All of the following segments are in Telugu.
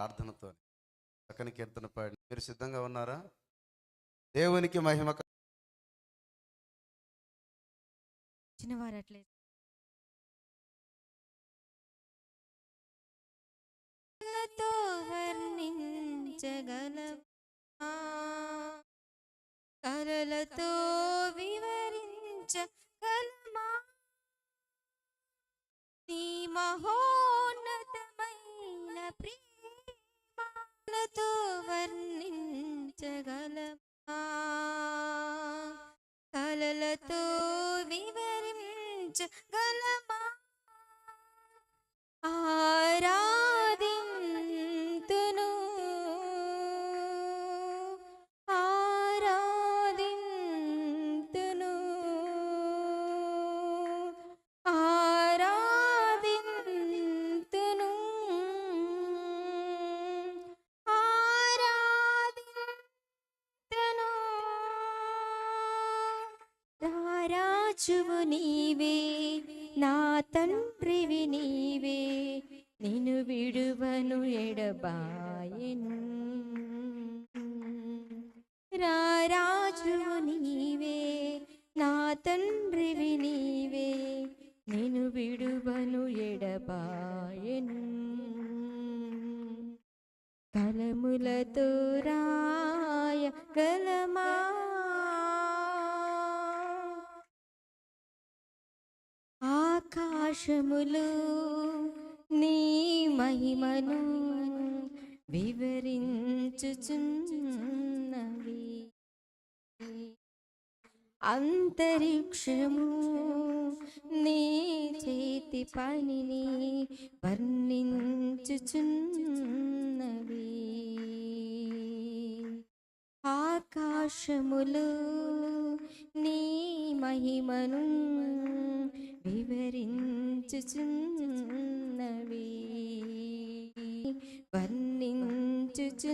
ప్రార్థనతో చక్కని కీర్తన పాడి మీరు సిద్ధంగా ఉన్నారా? దేవునికి మహిమ వారు అట్లే కలలతో గలమా? ఆరాధింతును. ఆరాధింతును. ఆరాధింతును. ఆరాధింతును. రారాజువు నీవే. తండ్రివి నీవే నిన్ను విడువను ఎడబాయను. రారాజువు నీవే నా తండ్రివి ఆకాశములు నీ మహిమను వివరించుచున్నవి. అంతరిక్షము నీ చేతి పనిని వర్ణించుచున్నవి. ఆకాశములు నీ మహిమను వివరించుచున్నవి వర్ణించుచున్నవి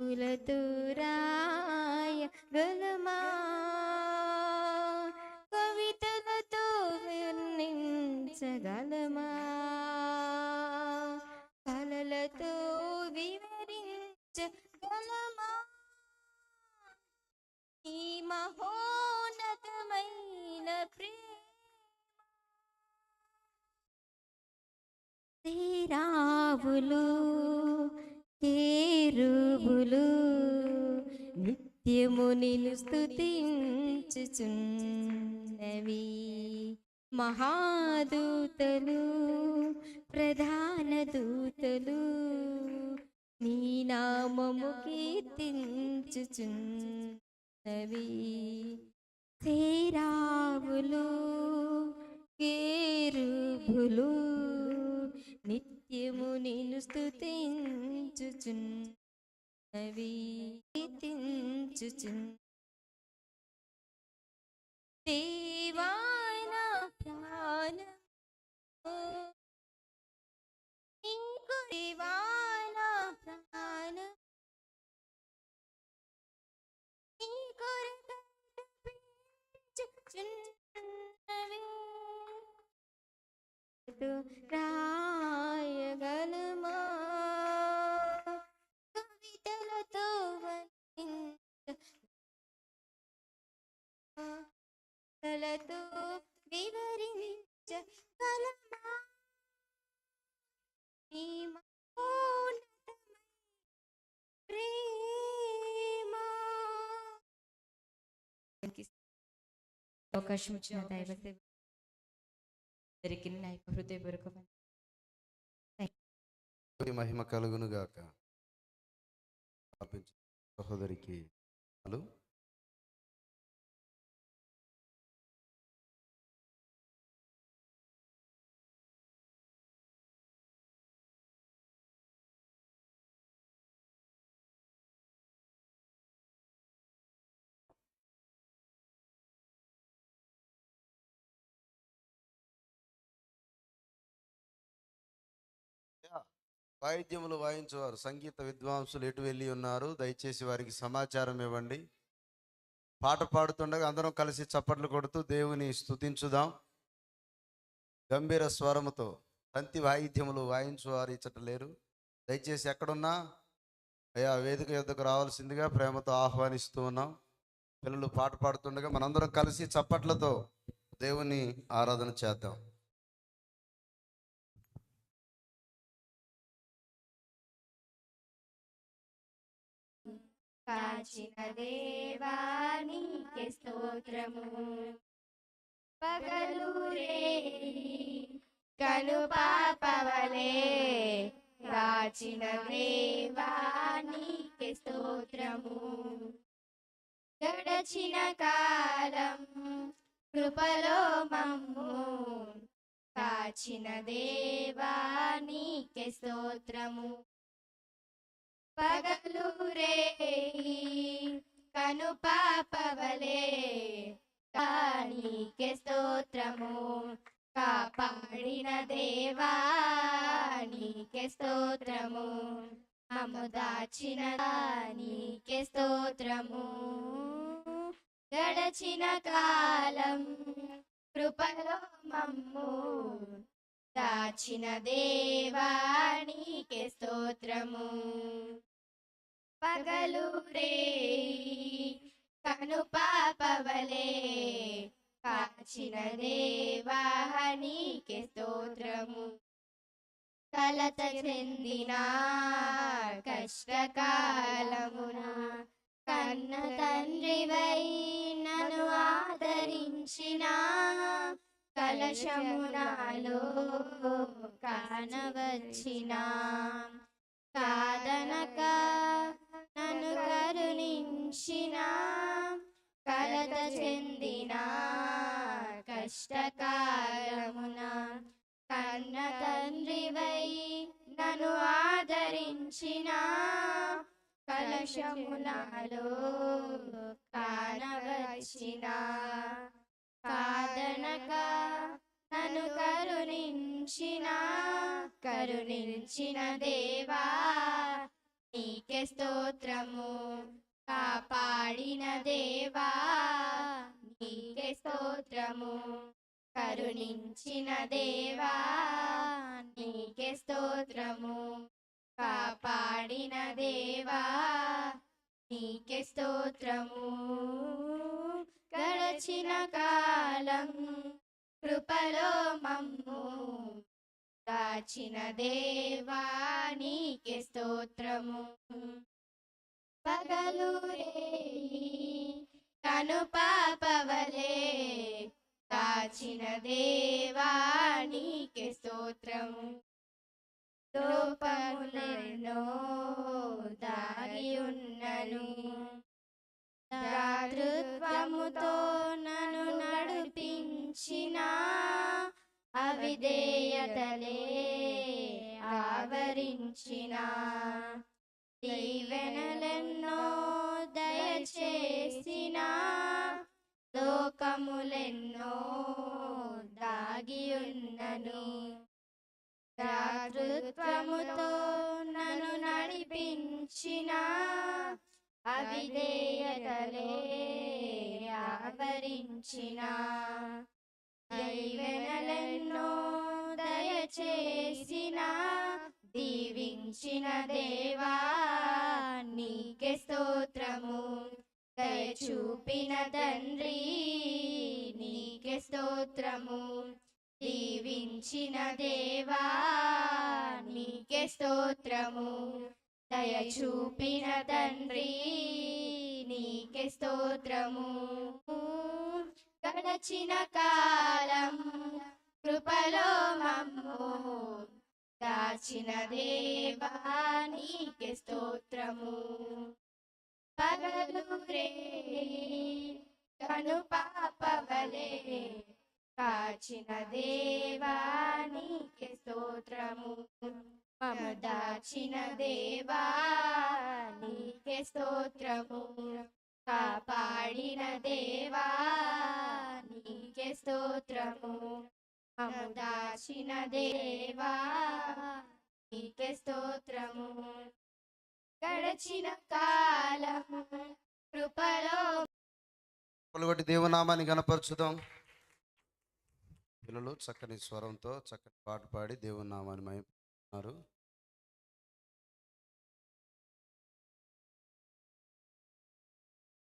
తప్పించుచున్నవి రాయ గలమా కవితలతో వర్ణించగలమా కలలతో వివరించగలమా ఈ మహోన్నతమైన ప్రేమ తీరావులు ప్రభులు నిత్యము నిలు స్తుతించుచున్నవి. మహాదూతలు ప్రధాన దూతలు నీ నామము కీర్తించుచున్న కీర్తించుచున్ దేవాన ప్రాణము నీకు దేవాన అవకాశం ఇచ్చిన దైవ సేవ అందరికీ నా యొక్క హృదయపూర్వక వందనాలు. దేవుని మహిమ కలుగును గాక సహోదరికి హలో వాయిద్యములు వాయించేవారు. సంగీత విద్వాంసులు ఎటు వెళ్ళి ఉన్నారు? దయచేసి వారికి సమాచారం ఇవ్వండి. పాట పాడుతుండగా అందరం కలిసి చప్పట్లు కొడుతూ దేవుని స్తుతించుదాం. గంభీర స్వరముతో తంతి వాయిద్యములు వాయించేవారు ఇచ్చట లేరు. దయచేసి ఎక్కడున్నా? అయ్యా వేదిక యొద్దకు రావాల్సిందిగా ప్రేమతో ఆహ్వానిస్తూ ఉన్నాం. పిల్లలు పాట పాడుతుండగా మనందరం కలిసి చప్పట్లతో దేవుని ఆరాధన చేద్దాం. కాచిన దేవానికి స్తోత్రము. పగలు రే కను పాపవలే కాచిన దేవానికి స్తోత్రము. గడచిన కాలం కృపలో మమ్ము కాచిన దేవానికి స్తోత్రము. పగలు రేయి కను పాపవలే. కానీకే స్తోత్రము కాపాడిన దేవా. నీకే స్తోత్రము మమ్ము దాచిన నీకే స్తోత్రము. గడచిన కాలం కృపలో మమ్ము. దాచిన దేవా నీకే స్తోత్రము. పగలు రే కను పాపవలే కాచిన దేవా నీకే స్తోత్రము. కలత చెందిన కష్టకాలమున కన్న తండ్రివై నన్ను ఆదరించినా కలశమునాలో కానవచ్చిన. కాదనక నన్ను కరుణించిన. కలత చెందిన కష్టకాలమున. కన్న తండ్రివై నన్ను ఆదరించిన. కలశమునాలో నన్ను కరుణించిన కరుణించిన దేవా నీకే స్తోత్రము కాపాడిన దేవా నీకే స్తోత్రము కరుణించిన దేవా నీకే స్తోత్రము కాపాడిన దేవా నీకే స్తోత్రము. గడచిన కాలం కృపలో మమ్ము దాచిన దేవానికి స్తోత్రము. పగలు కను పాపవలే. దాచిన దేవానికి స్తోత్రము. లోపములెన్నో దాగి ఉన్నను. దాతృత్వముతో నడిపించిన అవిధేయతలే ఆవరించిన దీవెనలెన్నో దయచేసిన లోకములెన్నో దాగి ఉన్నను దాతృత్వముతో నన్ను నడిపించిన అవిధేయతలే ఆవరించిన దైవెనలెన్నో దయచేసిన దీవించిన దేవా నీకే స్తోత్రము. దయ చూపిన తండ్రి నీకే స్తోత్రము. దీవించిన దేవా నీకే స్తోత్రము. దయ చూపిన తండ్రి నీకే స్తోత్రము. గడచిన కాలం కృపలో మమ్ము దాచిన దేవా నీకే స్తోత్రము. పగలు రే కను పాపవలే కాచిన దేవా నీకే స్తోత్రము. మమ దాచిన దేవా నీకే స్తోత్రము. కాపాడిన దేవా నీకే స్తోత్రము. మము దాచిన దేవా నీకే స్తోత్రము. గడచిన కాలము కృపలో పొలగొట్టి దేవునామాన్ని గనపరచుదాం పిల్లలు చక్కని స్వరంతో చక్కని పాట పాడి దేవునామాన్ని మహిమారు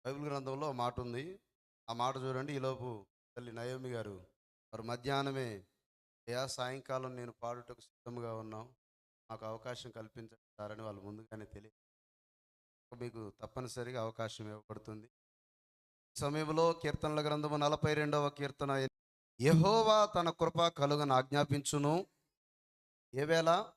బైబిల్ గ్రంథంలో మాట ఉంది. ఆ మాట చూడండి. ఈలోపు తల్లి నయోమి గారు వారు మధ్యాహ్నమే అయ్యా సాయంకాలం నేను పాడుటకు సిద్ధంగా ఉన్నాం. మాకు అవకాశం కల్పించారని వాళ్ళు ముందుగానే తెలియ మీకు తప్పనిసరిగా అవకాశం ఇవ్వబడుతుంది. సమయంలో కీర్తనల గ్రంథము నలభై రెండవ కీర్తన యహోవా తన కృప కలుగను ఆజ్ఞాపించును. ఏవేళ